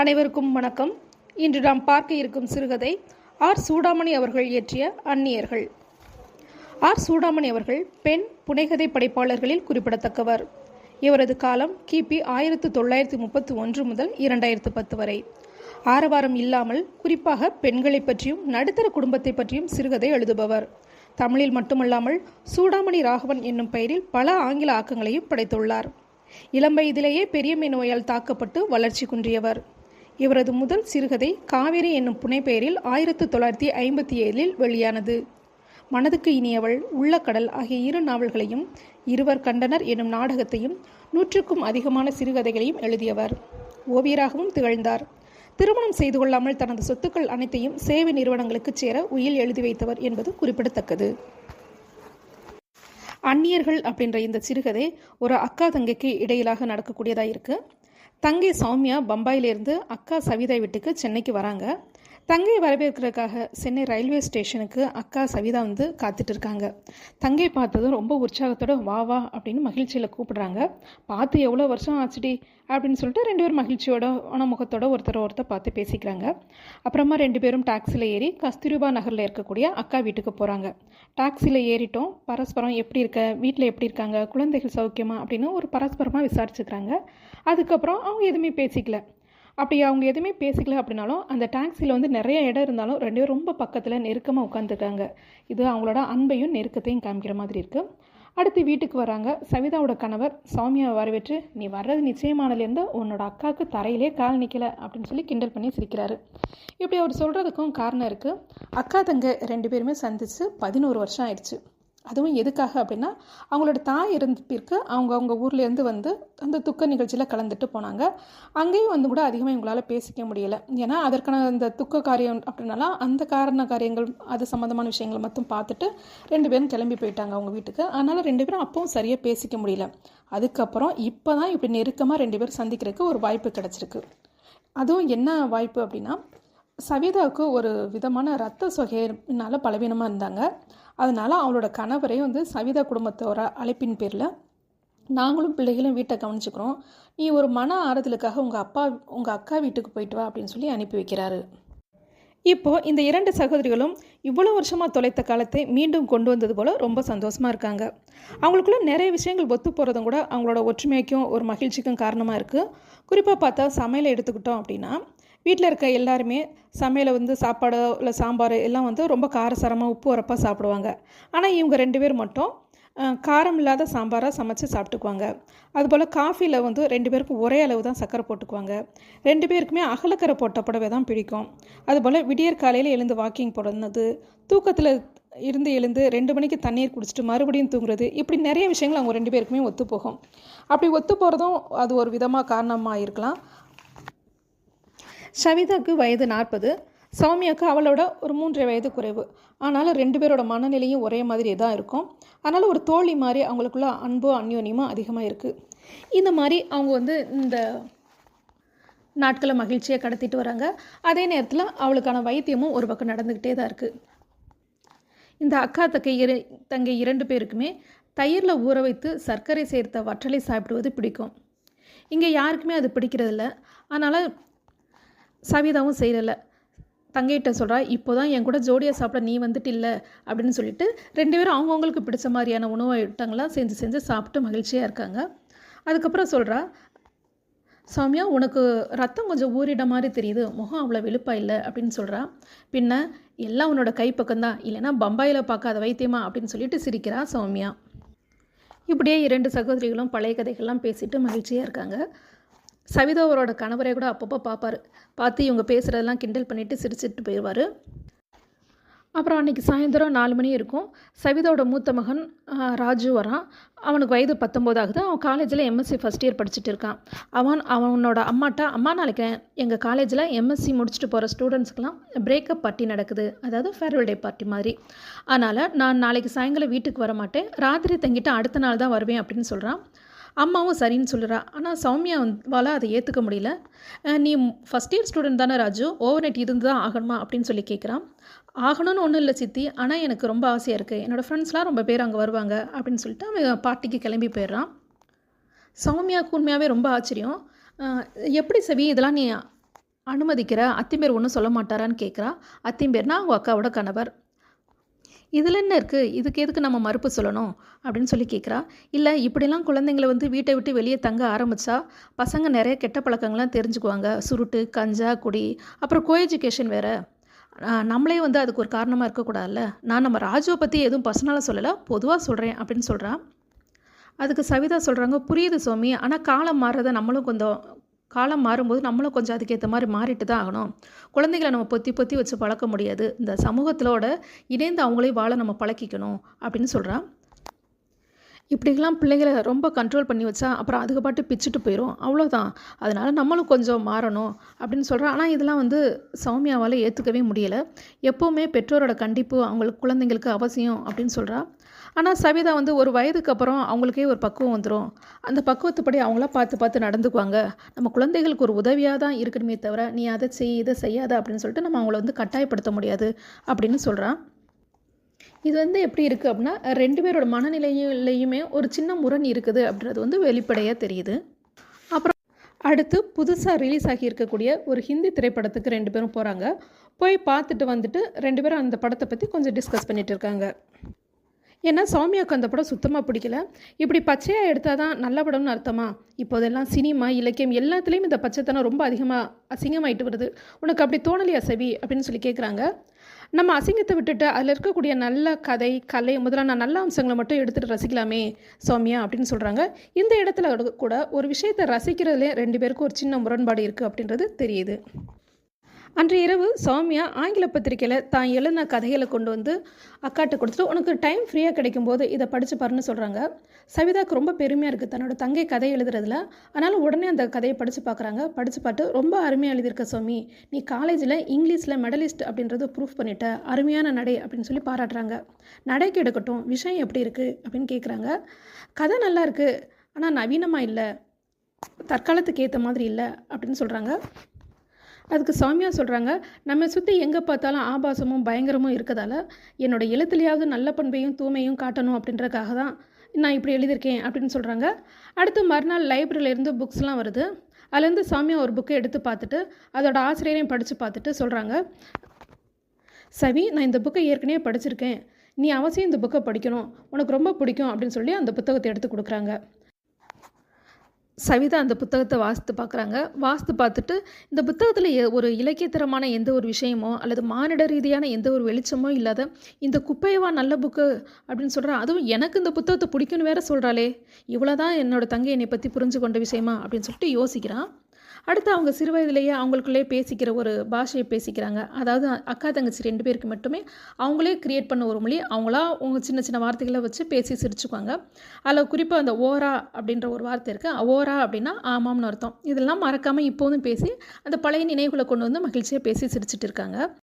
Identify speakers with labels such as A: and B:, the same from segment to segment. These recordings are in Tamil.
A: அனைவருக்கும் வணக்கம். இன்று நாம் பார்க்க இருக்கும் சிறுகதை ஆர். சூடாமணி அவர்கள் இயற்றிய அந்நியர்கள். ஆர். சூடாமணி அவர்கள் பெண் புனைகதை படைப்பாளர்களில் குறிப்பிடத்தக்கவர். இவரது காலம் கிபி ஆயிரத்து தொள்ளாயிரத்து முப்பத்தி ஒன்று முதல் இரண்டாயிரத்து பத்து வரை. ஆரவாரம் இல்லாமல் குறிப்பாக பெண்களை பற்றியும் நடுத்தர குடும்பத்தை பற்றியும் சிறுகதை எழுதுபவர். தமிழில் மட்டுமல்லாமல் சூடாமணி ராகவன் என்னும் பெயரில் பல ஆங்கில ஆக்கங்களையும் படைத்துள்ளார். இளம் வயதிலேயே பெரியம்மை நோயால் தாக்கப்பட்டு வளர்ச்சி குன்றியவர். இவரது முதல் சிறுகதை காவேரி என்னும் புனைப்பெயரில் ஆயிரத்து தொள்ளாயிரத்தி ஐம்பத்தி ஏழில் வெளியானது. மனதுக்கு இனியவள் உள்ளக்கடல் ஆகிய இரு நாவல்களையும் இருவர் கண்டனர் என்னும் நாடகத்தையும் நூற்றுக்கும் அதிகமான சிறுகதைகளையும் எழுதியவர். ஓவியராகவும் திகழ்ந்தார். திருமணம் செய்து கொள்ளாமல் தனது சொத்துக்கள் அனைத்தையும் சேவை நிறுவனங்களுக்கு சேர உயில் எழுதி வைத்தவர் என்பது குறிப்பிடத்தக்கது. அந்நியர்கள் அப்படின்ற இந்த சிறுகதை ஒரு அக்கா தங்கைக்கு இடையிலாக நடக்கக்கூடியதாக இருக்குது தங்கை சௌமியா பம்பாயிலிருந்து அக்கா சவிதா வீட்டுக்கு சென்னைக்கு வராங்க. தங்கை வரவேற்கிறதுக்காக சென்னை ரயில்வே ஸ்டேஷனுக்கு அக்கா சவிதா வந்து காத்துட்டு இருக்காங்க. தங்கை பார்த்ததும் ரொம்ப உற்சாகத்தோட வா வா அப்படின்னு மகிழ்ச்சியில் கூப்பிடுறாங்க. பார்த்து எவ்வளோ வருஷம் ஆச்சுடி? அப்படின்னு சொல்லிட்டு ரெண்டு பேரும் மகிழ்ச்சியோட முகத்தோட ஒருத்தர் ஒருத்தர் பார்த்து பேசிக்கிறாங்க. அப்புறமா ரெண்டு பேரும் டாக்ஸியில் ஏறி கஸ்தூரிபா நகரில் இருக்கக்கூடிய அக்கா வீட்டுக்கு போகிறாங்க டாக்ஸியில் ஏறிட்டோம். பரஸ்பரம் எப்படி இருக்க? வீட்டில் எப்படி இருக்காங்க? குழந்தைகள் சௌக்கியமா? அப்படின்னு ஒரு பரஸ்பரமாக விசாரிச்சுக்கிறாங்க. அதுக்கப்புறம் அவங்க எதுவுமே பேசிக்கல. அப்படி அவங்க எதுவுமே பேசிக்கல அப்படின்னாலும் அந்த டாக்ஸியில் வந்து நிறைய இடம் இருந்தாலும் ரெண்டு பேரும் ரொம்ப பக்கத்தில் நெருக்கமாக உட்காந்துருக்காங்க இது அவங்களோட அன்பையும் நெருக்கத்தையும் காமிக்கிற மாதிரி இருக்குது அடுத்து வீட்டுக்கு வராங்க. சவிதாவோட கணவர் சௌமியாவை வரவேற்று நீ வர்றது நிச்சயமானலேருந்து உன்னோட அக்காவுக்கு தரையிலே கால் நிற்கலை அப்படின்னு சொல்லி கிண்டல் பண்ணி சிரிக்கிறாரு. இப்படி அவர் சொல்கிறதுக்கும் காரணம் இருக்குது அக்கா தங்க ரெண்டு பேருமே சந்தித்து பதினோரு வருஷம் ஆயிடுச்சு. அதுவும் எதுக்காக அப்படின்னா அவங்களோட தாய் இருந்திற்கு அவங்க அவங்க ஊர்லேருந்து வந்து அந்த துக்க நிகழ்ச்சியில் கலந்துட்டு போனாங்க. அங்கேயும் வந்து கூட அதிகமாக இவங்களால் பேசிக்க முடியலை. ஏன்னா அதற்கான அந்த துக்க காரியம் அப்படின்னாலாம் அந்த காரண காரியங்கள் அது சம்மந்தமான விஷயங்களை மட்டும் பார்த்துட்டு ரெண்டு பேரும் கிளம்பி போயிட்டாங்க அவங்க வீட்டுக்கு. அதனால் ரெண்டு பேரும் அப்பவும் சரியாக பேசிக்க முடியல. அதுக்கப்புறம் இப்போ தான் இப்படி நெருக்கமாக ரெண்டு பேரும் சந்திக்கிறதுக்கு ஒரு வாய்ப்பு கிடச்சிருக்கு. அதுவும் என்ன வாய்ப்பு அப்படின்னா சவிதாவுக்கு ஒரு விதமான ரத்த சொகையினால் பலவீனமாக இருந்தாங்க. அதனால் அவளோட கணவரே வந்து சவிதா குடும்பத்தோட அழைப்பின் பேரில் நாங்களும் பிள்ளைகளும் வீட்டை கவனிச்சுக்கிறோம். நீ ஒரு மன ஆறுதலுக்காக உங்கள் அப்பா உங்கள் அக்கா வீட்டுக்கு போயிட்டு வா அப்படின்னு சொல்லி அனுப்பி வைக்கிறாரு. இப்போது இந்த இரண்டு சகோதரிகளும் இவ்வளோ வருஷமாக தொலைத்த காலத்தை மீண்டும் கொண்டு வந்தது போல் ரொம்ப சந்தோஷமாக இருக்காங்க. அவங்களுக்குள்ள நிறைய விஷயங்கள் ஒத்து போகிறதும் கூட அவங்களோட ஒற்றுமைக்கும் ஒரு மகிழ்ச்சிக்கும் காரணமாக இருக்குது குறிப்பாக பார்த்தா சமையலை எடுத்துக்கிட்டோம் அப்படின்னா வீட்டில் இருக்க எல்லாருமே சமையலை வந்து சாப்பாடு இல்லை சாம்பார் எல்லாம் வந்து ரொம்ப காரசாரமாக உப்பு உரப்பாக சாப்பிடுவாங்க. ஆனால் இவங்க ரெண்டு பேர் மட்டும் காரம் இல்லாத சாம்பாராக சமைச்சு சாப்பிட்டுக்குவாங்க. அதுபோல் காஃபியில் வந்து ரெண்டு பேருக்கும் ஒரே அளவு தான் சக்கரை போட்டுக்குவாங்க. ரெண்டு பேருக்குமே அகலக்கரை போட்ட புடவை தான் பிடிக்கும். அதுபோல் விடியற் காலையில் எழுந்து வாக்கிங் போடுறது தூக்கத்தில் இருந்து எழுந்து ரெண்டு மணிக்கு தண்ணீர் குடிச்சிட்டு மறுபடியும் தூங்குறது இப்படி நிறைய விஷயங்கள் அவங்க ரெண்டு பேருக்குமே ஒத்து போகும் அப்படி ஒத்து போகிறதும் அது ஒரு விதமாக காரணமாக இருக்கலாம். ஷவிதாக்கு வயது நாற்பது சௌமியாவுக்கு அவளோட ஒரு மூன்றரை வயது குறைவு. ஆனாலும் ரெண்டு பேரோட மனநிலையும் ஒரே மாதிரி தான் இருக்கும். அதனால் ஒரு தோழி மாதிரி அவங்களுக்குள்ள அன்போ அந்யோன்யமும் அதிகமாக இருக்குது இந்த மாதிரி அவங்க வந்து இந்த நாட்களை மகிழ்ச்சியை கடத்திட்டு வராங்க. அதே நேரத்தில் அவளுக்கான வைத்தியமும் ஒரு பக்கம் நடந்துக்கிட்டே தான் இருக்குது இந்த அக்கா தக்கை இரு தங்கை இரண்டு பேருக்குமே தயிரில் ஊற வைத்து சர்க்கரை சேர்த்த வற்றலை சாப்பிடுவது பிடிக்கும். இங்கே யாருக்குமே அது பிடிக்கிறதில்ல. அதனால் சவிதாவும் செய்யலை. தங்கைகிட்ட சொல்கிறா இப்போ தான் என் கூட ஜோடியாக சாப்பிட நீ வந்துட்டு இல்லை அப்படின்னு சொல்லிட்டு ரெண்டு பேரும் அவங்கவுங்களுக்கு பிடிச்ச மாதிரியான உணவு ஐட்டங்கள்லாம் செஞ்சு செஞ்சு சாப்பிட்டு மகிழ்ச்சியாக இருக்காங்க. அதுக்கப்புறம் சொல்கிறா சௌமியா உனக்கு ரத்தம் கொஞ்சம் ஊறிட மாதிரி தெரியுது முகம் அவ்வளோ வெளுப்பா இல்லை அப்படின்னு சொல்கிறா பின்ன எல்லாம் உன்னோட கைப்பக்கம்தான் இல்லைன்னா பம்பாயில் பார்க்காத வைத்தியமா? அப்படின்னு சொல்லிட்டு சிரிக்கிறா சௌமியா. இப்படியே இரண்டு சகோதரிகளும் பழைய கதைகள்லாம் பேசிட்டு மகிழ்ச்சியாக இருக்காங்க. சவிதாவரோட கணவரை கூட அப்பப்போ பார்ப்பார். பார்த்து இவங்க பேசுகிறதெல்லாம் கிண்டல் பண்ணிவிட்டு சிரிச்சிட்டு போயிடுவார் அப்புறம் அன்றைக்கி சாயந்தரம் நாலு மணி இருக்கும். சவிதாவோட மூத்த மகன் ராஜு வரான். அவனுக்கு வயது பத்தொம்போது ஆகுது. அவன் காலேஜில் எம்எஸ்சி ஃபஸ்ட் இயர் படிச்சுட்டு இருக்கான். அவன் அவனோட அம்மாட்ட அம்மா நாளைக்கு எங்கள் காலேஜில் எம்எஸ்சி முடிச்சுட்டு போகிற ஸ்டூடெண்ட்ஸ்க்கெலாம் பிரேக்கப் பார்ட்டி நடக்குது. அதாவது ஃபேர்வெல் டே பார்ட்டி மாதிரி. அதனால் நான் நாளைக்கு சாயங்காலம் வீட்டுக்கு வர மாட்டேன். ராத்திரி தங்கிட்டு அடுத்த நாள் தான் வருவேன் அப்படின்னு சொல்கிறான் அம்மாவும் சரின்னு சொல்கிறா ஆனால் சௌமியா வால் அதை ஏற்றுக்க முடியல. நீ ஃபஸ்ட் இயர் ஸ்டூடெண்ட் தானே ராஜு. ஓவர் நைட் இருந்து தான் ஆகணுமா? அப்படின்னு சொல்லி கேட்குறான் ஆகணும்னு ஒன்றும் இல்லை சித்தி. ஆனால் எனக்கு ரொம்ப ஆசையாக இருக்குது என்னோடய ஃப்ரெண்ட்ஸ்லாம் ரொம்ப பேர் அங்கே வருவாங்க அப்படின்னு சொல்லிட்டு அவன் பார்ட்டிக்கு கிளம்பி போயிடுறான். சௌமியாவுக்கு உண்மையாகவே ரொம்ப ஆச்சரியம். எப்படி செவி இதெல்லாம் நீ அனுமதிக்கிற? அத்திம்பேர் ஒன்றும் சொல்ல மாட்டாரான்னு கேட்குறா அத்திம்பேர்னா அவங்க அக்காவோட கணவர். இதில் என்ன இருக்குது இதுக்கு எதுக்கு நம்ம மறுப்பு சொல்லணும்? அப்படின்னு சொல்லி கேட்குறா இல்லை இப்படிலாம் குழந்தைங்களை வந்து வீட்டை விட்டு வெளியே தங்க ஆரம்பித்தா பசங்க நிறைய கெட்ட பழக்கங்கள்லாம் தெரிஞ்சுக்குவாங்க. சுருட்டு கஞ்சா குடி. அப்புறம் கோ எஜுகேஷன் வேறு நம்மளே வந்து அதுக்கு ஒரு காரணமாக இருக்கக்கூடாதுல்ல? நான் நம்ம ராஜுவை பற்றி எதுவும் பர்சனலாக சொல்லலை. பொதுவாக சொல்கிறேன் அப்படின்னு சொல்கிறான் அதுக்கு சவிதா சொல்கிறாங்க புரியுது சுவாமி ஆனால் காலம் மாறுறதை நம்மளும் கொஞ்சம் காலம் மாறும்போது நம்மளும் கொஞ்சம் அதுக்கேற்ற மாதிரி மாறிட்டு தான் ஆகணும். குழந்தைகளை நம்ம பொத்தி பொத்தி வச்சு பழக்க முடியாது. இந்த சமூகத்திலோட இணைந்து அவங்களையும் வாழ நம்ம பழக்கிக்கணும் அப்படின்னு சொல்கிறான் இப்படிலாம் பிள்ளைகளை ரொம்ப கண்ட்ரோல் பண்ணி வச்சா அப்புறம் அதுக்கு பாட்டு பிச்சுட்டு போயிடும் அவ்வளோதான் அதனால் நம்மளும் கொஞ்சம் மாறணும் அப்படின்னு சொல்கிறான் ஆனால் இதெல்லாம் வந்து சௌமியாவால் ஏற்றுக்கவே முடியலை. எப்போவுமே பெற்றோரோட கண்டிப்பு அவங்களுக்கு குழந்தைங்களுக்கு அவசியம் அப்படின்னு சொல்கிறா ஆனால் சவிதா வந்து ஒரு வயதுக்கு அப்புறம் அவங்களுக்கே ஒரு பக்குவம் வந்துடும் அந்த பக்குவத்துப்படி அவங்களா பார்த்து பார்த்து நடந்துக்குவாங்க. நம்ம குழந்தைகளுக்கு ஒரு உதவியாக தான் இருக்கணுமே தவிர நீ அதை செய் இதை செய்யாத அப்படின்னு சொல்லிட்டு நம்ம அவங்கள வந்து கட்டாயப்படுத்த முடியாது அப்படின்னு சொல்கிறான் இது வந்து எப்படி இருக்குது அப்படின்னா ரெண்டு பேரோட மனநிலையிலையுமே ஒரு சின்ன முரண் இருக்குது அப்படின்றது வந்து வெளிப்படையாக தெரியுது. அப்புறம் அடுத்து புதுசாக ரிலீஸ் ஆகியிருக்கக்கூடிய ஒரு ஹிந்தி திரைப்படத்துக்கு ரெண்டு பேரும் போகிறாங்க போய் பார்த்துட்டு வந்துட்டு ரெண்டு பேரும் அந்த படத்தை பற்றி கொஞ்சம் டிஸ்கஸ் பண்ணிகிட்டு இருக்காங்க. ஏன்னா சௌமியாவுக்கு அந்த படம் சுத்தமாக பிடிக்கல. இப்படி பச்சையாக எடுத்தால் தான் நல்ல படம்னு அர்த்தமா? இப்போதெல்லாம் சினிமா இலக்கியம் எல்லாத்துலேயும் இந்த பச்சைத்தனம் ரொம்ப அதிகமாக அசிங்கமாயிட்டு வருது. உனக்கு அப்படி தோணலையா சவி அப்படின்னு சொல்லி கேட்குறாங்க நம்ம அசிங்கத்தை விட்டுட்டு அதில் இருக்கக்கூடிய நல்ல கதை கலை முதலான நல்ல அம்சங்களை மட்டும் எடுத்துகிட்டு ரசிக்கலாமே சௌமியா அப்படின்னு சொல்கிறாங்க இந்த இடத்துல கூட ஒரு விஷயத்தை ரசிக்கிறதுலே ரெண்டு பேருக்கும் ஒரு சின்ன முரண்பாடு இருக்குது அப்படின்றது தெரியுது. அன்று இரவு சௌமியா ஆங்கில பத்திரிக்கையில் தான் எழுதின கதைகளை கொண்டு வந்து அக்காட்ட கொடுத்துட்டு உனக்கு டைம் ஃப்ரீயாக கிடைக்கும் போது இதை படித்து பாருன்னு சொல்கிறாங்க சவிதாக்கு ரொம்ப பெருமையாக இருக்குது தன்னோட தங்கை கதை எழுதுறதுல. அதனால் உடனே அந்த கதையை படித்து பார்க்குறாங்க. படித்து பார்த்து ரொம்ப அருமையாக எழுதியிருக்க சௌமி. நீ காலேஜில் இங்கிலீஷில் மெடலிஸ்ட் அப்படின்றத ப்ரூஃப் பண்ணிட்ட. அருமையான நடை அப்படின்னு சொல்லி பாராட்டுறாங்க. நடைக்கு எடுக்கட்டும். விஷயம் எப்படி இருக்குது அப்படின்னு கேட்குறாங்க கதை நல்லா இருக்குது ஆனால் நவீனமாக இல்லை. தற்காலத்துக்கு ஏற்ற மாதிரி இல்லை. அப்படின்னு சொல்கிறாங்க அதுக்கு சாமியா சொல்கிறாங்க நம்ம சுற்றி எங்கே பார்த்தாலும் ஆபாசமும் பயங்கரமும் இருக்கதால என்னோடய எழுத்துலையாவது நல்ல பண்பையும் தூய்மையும் காட்டணும் அப்படின்றதுக்காக தான் நான் இப்படி எழுதியிருக்கேன் அப்படின்னு சொல்கிறாங்க அடுத்து மறுநாள் லைப்ரரியிலேருந்து புக்ஸ்லாம் வருது. அதுலேருந்து சாமியா ஒரு புக்கை எடுத்து பார்த்துட்டு அதோட ஆசிரியரையும் படித்து பார்த்துட்டு சொல்கிறாங்க சவி நான் இந்த புக்கை ஏற்கனவே படிச்சிருக்கேன். நீ அவசியம் இந்த புக்கை படிக்கணும். உனக்கு ரொம்ப பிடிக்கும் அப்படின்னு சொல்லி அந்த புத்தகத்தை எடுத்து கொடுக்குறாங்க. சவிதா அந்த புத்தகத்தை வாசித்து பார்க்குறாங்க. வாசித்து பார்த்துட்டு இந்த புத்தகத்தில் ஒரு இலக்கியத்தரமான எந்த ஒரு விஷயமோ அல்லது மானிட ரீதியான எந்த ஒரு வெளிச்சமோ இல்லாத இந்த குப்பையவா நல்ல புக்கு அப்படின்னு சொல்கிறா அதுவும் எனக்கு இந்த புத்தகத்தை பிடிக்கும்னு வேற சொல்கிறாளே இவ்வளோதான் என்னோடய தங்கை என்னை பற்றி புரிஞ்சு கொண்ட விஷயமா அப்படின்னு சொல்லிட்டு யோசிக்கிறான் அடுத்து அவங்க சிறு வயதிலேயே அவங்களுக்குள்ளே பேசிக்கிற ஒரு பாஷையை பேசிக்கிறாங்க. அதாவது அக்கா தங்கச்சி ரெண்டு பேருக்கு மட்டுமே அவங்களே கிரியேட் பண்ண ஒரு மொழி. அவங்களா அவங்க சின்ன சின்ன வார்த்தைகளை வச்சு பேசி சிரிச்சுக்குவாங்க. அதில் குறிப்பாக அந்த ஓரா அப்படின்ற ஒரு வார்த்தை இருக்குது ஓரா அப்படின்னா ஆமாம்னு அர்த்தம். இதெல்லாம் மறக்காமல் இப்போதும் பேசி அந்த பழைய நினைவுகளை கொண்டு வந்து மகிழ்ச்சியாக பேசி சிரிச்சிட்டு இருக்காங்க.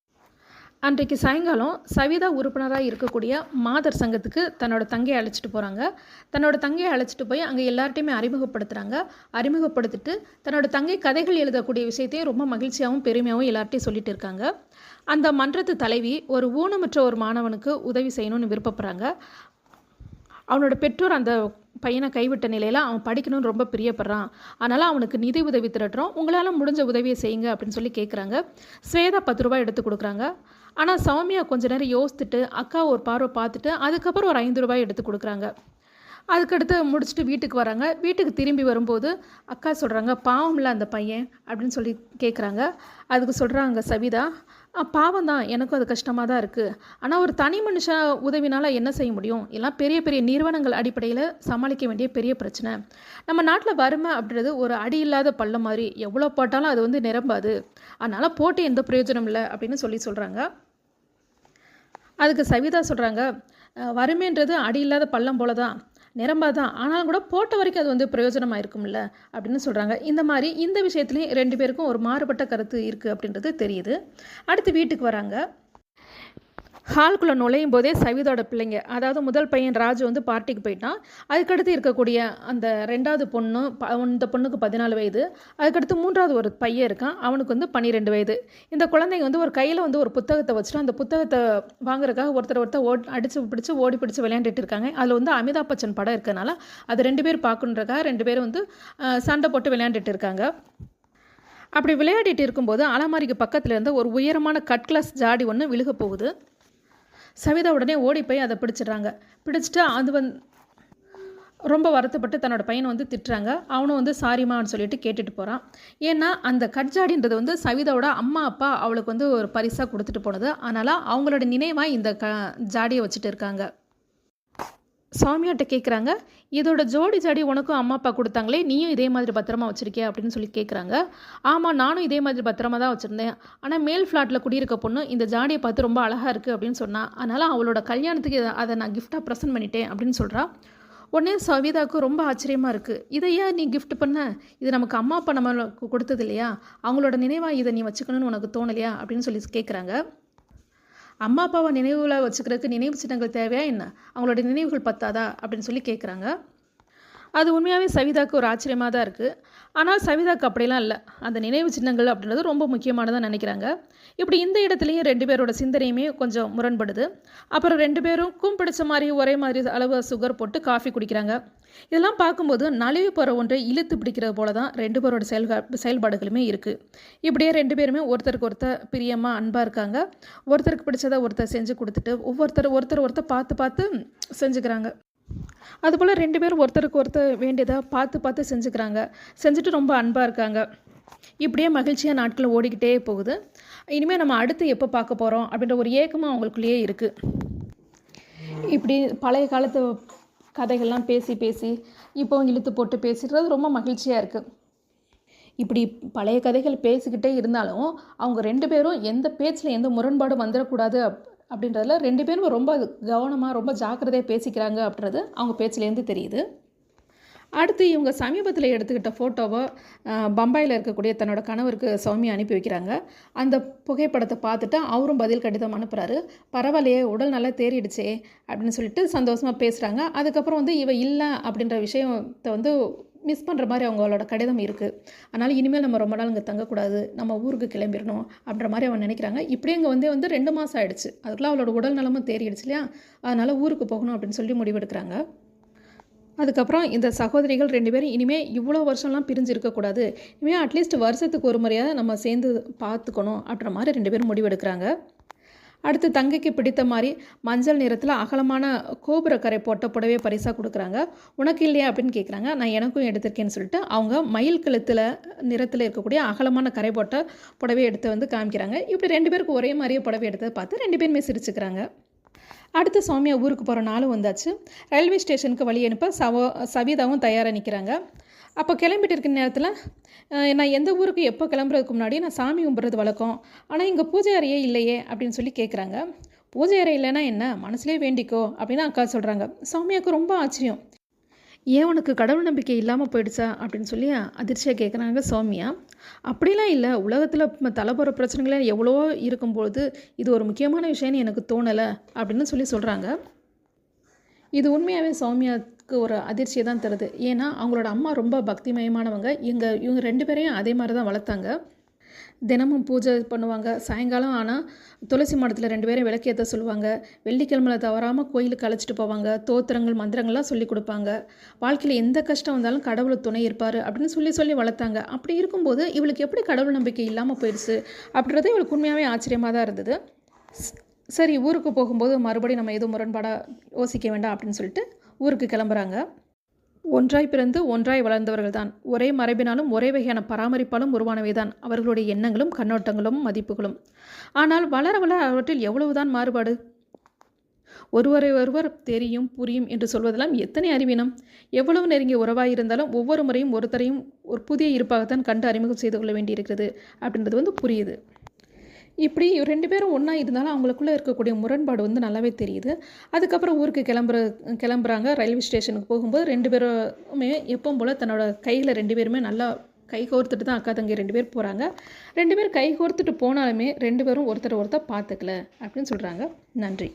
A: அன்றைக்கு சாயங்காலம் சவிதா உறுப்பினராக இருக்கக்கூடிய மாதர் சங்கத்துக்கு தன்னோட தங்கையை அழைச்சிட்டு போகிறாங்க தன்னோட தங்கையை அழைச்சிட்டு போய் அங்கே எல்லார்ட்டையுமே அறிமுகப்படுத்துகிறாங்க அறிமுகப்படுத்திட்டு தன்னோட தங்கை கதைகள் எழுதக்கூடிய விஷயத்தையும் ரொம்ப மகிழ்ச்சியாகவும் பெருமையாகவும் எல்லார்ட்டையும் சொல்லிட்டு இருக்காங்க. அந்த மன்றத்து தலைவி ஒரு ஊனமுற்ற ஒரு மாணவனுக்கு உதவி செய்யணும்னு விருப்பப்படுறாங்க. அவனோட பெற்றோர் அந்த பையனை கைவிட்ட நிலையில் அவன் படிக்கணும்னு ரொம்ப பிரியப்படுறான். அதனால் அவனுக்கு நிதி உதவி திரட்டுறோம். உங்களால் முடிஞ்ச உதவியை செய்யுங்க அப்படின்னு சொல்லி கேட்குறாங்க ஸ்வேதா பத்து ரூபாய் எடுத்து கொடுக்குறாங்க. ஆனால் சௌமியா கொஞ்ச நேரம் யோசித்துட்டு அக்கா ஒரு பார்வை பார்த்துட்டு அதுக்கப்புறம் ஒரு ஐந்து ரூபாய் எடுத்து கொடுக்குறாங்க. அதுக்கடுத்து முடிச்சுட்டு வீட்டுக்கு வராங்க. வீட்டுக்கு திரும்பி வரும்போது அக்கா சொல்கிறாங்க பாவம்ல அந்த பையன் அப்படின்னு சொல்லி கேட்குறாங்க அதுக்கு சொல்கிறாங்க சவிதா பாவம் தான் எனக்கும் அது கஷ்டமாக தான் இருக்குது ஆனால் ஒரு தனி மனுஷன் உதவினால் என்ன செய்ய முடியும்? எல்லாம் பெரிய பெரிய நிறுவனங்கள் அடிப்படையில் சமாளிக்க வேண்டிய பெரிய பிரச்சனை. நம்ம நாட்டில் வறுமை அப்படின்றது ஒரு அடி இல்லாத பள்ளம் மாதிரி. எவ்வளோ போட்டாலும் அது வந்து நிரம்பாது. அதனால் போட்டு எந்த பிரயோஜனம் இல்லை அப்படின்னு சொல்லி சொல்கிறாங்க அதுக்கு சவிதா சொல்கிறாங்க வறுமைன்றது அடி இல்லாத பள்ளம் போல தான் நிரம்பாக தான் ஆனாலும் கூட போட்ட வரைக்கும் அது வந்து பிரயோஜனமாக இருக்கும்ல அப்படின்னு சொல்கிறாங்க இந்த மாதிரி இந்த விஷயத்துலையும் ரெண்டு பேருக்கும் ஒரு மாறுபட்ட கருத்து இருக்குது அப்படின்றது தெரியுது. அடுத்து வீட்டுக்கு வராங்க. ஹால்குள்ளே நுழையும் போதே சவிதோட பிள்ளைங்க அதாவது முதல் பையன் ராஜு வந்து பார்ட்டிக்கு போயிட்டான் அதுக்கடுத்து இருக்கக்கூடிய அந்த ரெண்டாவது பொண்ணு ப இந்த பொண்ணுக்கு பதினாலு வயது அதுக்கடுத்து மூன்றாவது ஒரு பையன் இருக்கான் அவனுக்கு வந்து பன்னிரெண்டு வயது. இந்த குழந்தைங்க வந்து ஒரு கையில் வந்து ஒரு புத்தகத்தை வச்சுட்டு அந்த புத்தகத்தை வாங்குறதுக்காக ஒருத்தர் ஒருத்தர் ஓட் அடித்து பிடிச்சி ஓடி பிடிச்சி விளையாண்டுட்டு இருக்காங்க. அதில் வந்து அமிதாப் பச்சன் படம் இருக்கனால அது ரெண்டு பேர் பார்க்கணுன்றக்காக ரெண்டு பேரும் வந்து சண்டை போட்டு விளையாண்டுட்டு இருக்காங்க. அப்படி விளையாடிட்டு இருக்கும்போது அலமாரிக்கு பக்கத்தில் இருந்த ஒரு உயரமான கட் கிளாஸ் ஜாடி ஒன்று விழுக போகுது. சவிதா உடனே ஓடி போய் அதை பிடிச்சிடுறாங்க. பிடிச்சிட்டு அது வந்து ரொம்ப வருத்தப்பட்டு தன்னோட பையனை வந்து திட்டுறாங்க. அவனும் வந்து சாரிம்மான்னு சொல்லிட்டு கேட்டுட்டு போகிறான் ஏன்னா அந்த கட்ஜாடின்றது வந்து சவிதாவோட அம்மா அப்பா அவளுக்கு வந்து ஒரு பரிசாக கொடுத்துட்டு போனது. அதனால் அவங்களோட நினைவாக இந்த க ஜாடியை வச்சுட்டு இருக்காங்க. சாமியாட்ட கேட்குறாங்க இதோட ஜோடி ஜாடி உனக்கும் அம்மா அப்பா கொடுத்தாங்களே நீயும் இதே மாதிரி பத்திரமா வச்சுருக்கியா? அப்படின்னு சொல்லி கேட்குறாங்க ஆமாம் நானும் இதே மாதிரி பத்திரமா தான் வச்சுருந்தேன். ஆனால் மேல் ஃப்ளாட்டில் குடியிருக்க பொண்ணு இந்த ஜாடியை பார்த்து ரொம்ப அழகாக இருக்குது அப்படின்னு சொன்னால் அதனால் அவளோட கல்யாணத்துக்கு அதை நான் கிஃப்டாக ப்ரெசென்ட் பண்ணிட்டேன் அப்படின்னு சொல்கிறா உடனே சவிதாவுக்கு ரொம்ப ஆச்சரியமாக இருக்குது இதை ஏன் நீ கிஃப்ட் பண்ண? இது நமக்கு அம்மா அப்பா நம்மளுக்கு கொடுத்தது இல்லையா? அவங்களோட நினைவாக இதை நீ வச்சுக்கணும்னு உனக்கு தோணலையா? அப்படின்னு சொல்லி கேட்குறாங்க அம்மா அப்பாவை நினைவுகளை வச்சுக்கிறதுக்கு நினைவு சின்னங்கள் தேவையா என்ன? அவங்களோட நினைவுகள் பத்தாதா? அப்படின்னு சொல்லி கேட்குறாங்க அது உண்மையாகவே சவிதாக்கு ஒரு ஆச்சரியமாக தான் இருக்குது ஆனால் சவிதாக்கு அப்படிலாம் இல்லை. அந்த நினைவு சின்னங்கள் அப்படின்றது ரொம்ப முக்கியமானதாக நினைக்கிறாங்க. இப்படி இந்த இடத்துலையும் ரெண்டு பேரோட சிந்தனையுமே கொஞ்சம் முரண்படுது. அப்புறம் ரெண்டு பேருக்கும் பிடிச்ச மாதிரி ஒரே மாதிரி அளவு சுகர் போட்டு காஃபி குடிக்கிறாங்க. இதெல்லாம் பார்க்கும்போது நழுவி போகிற ஒன்றை இழுத்து பிடிக்கிறது போல தான் ரெண்டு பேரோட செயல்கா செயல்பாடுகளுமே இருக்குது இப்படியே ரெண்டு பேருமே ஒருத்தருக்கு ஒருத்தர் பிரியமாக அன்பாக இருக்காங்க. ஒருத்தருக்கு பிடிச்சதை ஒருத்தர் செஞ்சு கொடுத்துட்டு ஒவ்வொருத்தர் ஒருத்தர் ஒருத்தர் பார்த்து பார்த்து செஞ்சுக்கிறாங்க. அதுபோல் ரெண்டு பேரும் ஒருத்தருக்கு ஒருத்தர் வேண்டியதை பார்த்து பார்த்து செஞ்சுக்கிறாங்க. செஞ்சுட்டு ரொம்ப அன்பாக இருக்காங்க. இப்படியே மகிழ்ச்சியாக நாட்கள் ஓடிக்கிட்டே போகுது. இனிமேல் நம்ம அடுத்து எப்போ பார்க்க போகிறோம் அப்படின்ற ஒரு ஏக்கமும் அவங்களுக்குள்ளேயே இருக்குது இப்படி பழைய காலத்து கதைகள்லாம் பேசி பேசி இப்போ இழுத்து போட்டு பேசிடுறது ரொம்ப மகிழ்ச்சியாக இருக்குது இப்படி பழைய கதைகள் பேசிக்கிட்டே இருந்தாலும் அவங்க ரெண்டு பேரும் எந்த பேச்சில் எந்த முரண்பாடும் வந்துடக்கூடாது அப்படின்றதுல ரெண்டு பேரும் ரொம்ப கவனமாக ரொம்ப ஜாக்கிரதையாக பேசிக்கிறாங்க அப்படின்றது அவங்க பேச்சிலேருந்து தெரியுது. அடுத்து இவங்க சமீபத்தில் எடுத்துக்கிட்ட ஃபோட்டோவை பம்பாயில் இருக்கக்கூடிய தன்னோட கணவருக்கு சௌமியா அனுப்பி வைக்கிறாங்க. அந்த புகைப்படத்தை பார்த்துட்டு அவரும் பதில் கடிதம் அனுப்புகிறாரு பரவாயில்லையே உடல் நல்லா தேறிடுச்சே அப்படின்னு சொல்லிட்டு சந்தோஷமாக பேசுகிறாங்க அதுக்கப்புறம் வந்து இவ இல்லை அப்படின்ற விஷயத்தை வந்து மிஸ் பண்ணுற மாதிரி அவங்களோட கடிதம் இருக்குது அதனால் இனிமேல் நம்ம ரொம்ப நாள் இங்கே தங்கக்கூடாது. நம்ம ஊருக்கு கிளம்பிடணும் அப்படின்ற மாதிரி அவங்க நினைக்கிறாங்க. இப்படியே இங்கே வந்து வந்து ரெண்டு மாதம் ஆயிடுச்சு. அதுக்குள்ள அவளோட உடல் நலமும் தேறிடுச்சு இல்லையா? அதனால் ஊருக்கு போகணும் அப்படின்னு சொல்லி முடிவெடுக்கிறாங்க அதுக்கப்புறம் இந்த சகோதரிகள் ரெண்டு பேரும் இனிமேல் இவ்வளோ வருஷம்லாம் பிரிஞ்சு இருக்கக்கூடாது. இனிமேல் அட்லீஸ்ட் வருஷத்துக்கு ஒரு முறையாக நம்ம சேர்ந்து பார்த்துக்கணும் அப்படின்ற மாதிரி ரெண்டு பேரும் முடிவெடுக்கிறாங்க அடுத்து தங்கைக்கு பிடித்த மாதிரி மஞ்சள் நிறத்தில் அகலமான கோபுரக்கரை போட்ட புடவையை பரிசாக கொடுக்குறாங்க. உனக்கு இல்லையா அப்படின்னு கேட்குறாங்க நான் எனக்கும் எடுத்திருக்கேன்னு சொல்லிட்டு அவங்க மயில் கழுத்தில் நிறத்தில் இருக்கக்கூடிய அகலமான கரை போட்ட புடவையை எடுத்து வந்து காமிக்கிறாங்க. இப்படி ரெண்டு பேருக்கு ஒரே மாதிரியே புடவை எடுத்ததை பார்த்து ரெண்டு பேருமே சிரிச்சுக்கிறாங்க. அடுத்து சௌமியா ஊருக்கு போகிற நாளும் வந்தாச்சு. ரயில்வே ஸ்டேஷனுக்கு வழி அனுப்ப சவோ சவிதாவும் தயாராக நிற்கிறாங்க அப்போ கிளம்பிட்டு இருக்க நேரத்தில் நான் எந்த ஊருக்கு எப்போ கிளம்புறதுக்கு முன்னாடி நான் சாமி கும்பிட்றது வழக்கம். ஆனால் இங்கே பூஜை அறையே இல்லையே அப்படின்னு சொல்லி கேட்குறாங்க பூஜை அறை இல்லைன்னா என்ன? மனசுலேயே வேண்டிக்கோ அப்படின்னு அக்கா சொல்கிறாங்க சௌமியாவுக்கு ரொம்ப ஆச்சரியம். ஏன் உனக்கு கடவுள் நம்பிக்கை இல்லாமல் போயிடுச்சா? அப்படின்னு சொல்லி அதிர்ச்சியாக கேட்குறாங்க சௌமியா. அப்படிலாம் இல்லை. உலகத்தில் தலைப்புற பிரச்சனைகளே எவ்வளோ இருக்கும்போது இது ஒரு முக்கியமான விஷயம்னு எனக்கு தோணலை அப்படின்னு சொல்லி சொல்கிறாங்க இது உண்மையாகவே சௌமியாவுக்கு ஒரு அதிர்ச்சியை தான் தருது. ஏன்னா அவங்களோட அம்மா ரொம்ப பக்திமயமானவங்க. எங்கள் இவங்க ரெண்டு பேரையும் அதே மாதிரி தான் வளர்த்தாங்க. தினமும் பூஜை பண்ணுவாங்க. சாயங்காலம் ஆனால் துளசி மாடத்தில் ரெண்டு பேரும் விளக்கேற்ற சொல்லுவாங்க. வெள்ளிக்கிழமையில தவறாமல் கோயிலுக்கு அழைச்சிட்டு போவாங்க. தோத்திரங்கள் மந்திரங்கள்லாம் சொல்லி கொடுப்பாங்க. வாழ்க்கையில் எந்த கஷ்டம் வந்தாலும் கடவுள் துணை இருப்பார் அப்படின்னு சொல்லி சொல்லி வளர்த்தாங்க. அப்படி இருக்கும்போது இவளுக்கு எப்படி கடவுள் நம்பிக்கை இல்லாமல் போயிடுச்சு அப்படின்றது இவளுக்கு உண்மையாகவே ஆச்சரியமாக தான் இருந்தது. ஸ்- சரி ஊருக்கு போகும்போது மறுபடியும் நம்ம எதுவும் முரண்பாடாக யோசிக்க வேண்டாம் அப்படின்னு சொல்லிட்டு ஊருக்கு கிளம்புறாங்க. ஒன்றாய் பிறந்து ஒன்றாய் வளர்ந்தவர்கள் தான் ஒரே மரபினாலும் ஒரே வகையான பராமரிப்பாலும் உருவானவை தான் அவர்களுடைய எண்ணங்களும் கண்ணோட்டங்களும் மதிப்புகளும். ஆனால் வளர வளர அவற்றில் எவ்வளவுதான் மாறுபாடு? ஒருவரை ஒருவர் தெரியும் புரியும் என்று சொல்வதெல்லாம் எத்தனை அறிவினம்? எவ்வளவு நெருங்கிய உறவாக இருந்தாலும் ஒவ்வொரு முறையும் ஒருத்தரையும் ஒரு புதிய இருப்பாகத்தான் கண்டு அறிமுகம் செய்து கொள்ள வேண்டியிருக்கிறது அப்படின்றது வந்து புரியுது. இப்படி ரெண்டு பேரும் ஒன்றா இருந்தாலும் அவங்களுக்குள்ளே இருக்கக்கூடிய முரண்பாடு வந்து நல்லாவே தெரியுது. அதுக்கப்புறம் ஊருக்கு கிளம்புற கிளம்புறாங்க. ரயில்வே ஸ்டேஷனுக்கு போகும்போது ரெண்டு பேருமே எப்பவும் போல் தன்னோட கையில் ரெண்டு பேருமே நல்லா கை கோர்த்துட்டு தான் அக்கா தங்கி ரெண்டு பேர் போகிறாங்க ரெண்டு பேர் கை கோர்த்துட்டு போனாலுமே ரெண்டு பேரும் ஒருத்தர் ஒருத்தர் பார்த்துக்கல அப்படின்னு சொல்கிறாங்க நன்றி.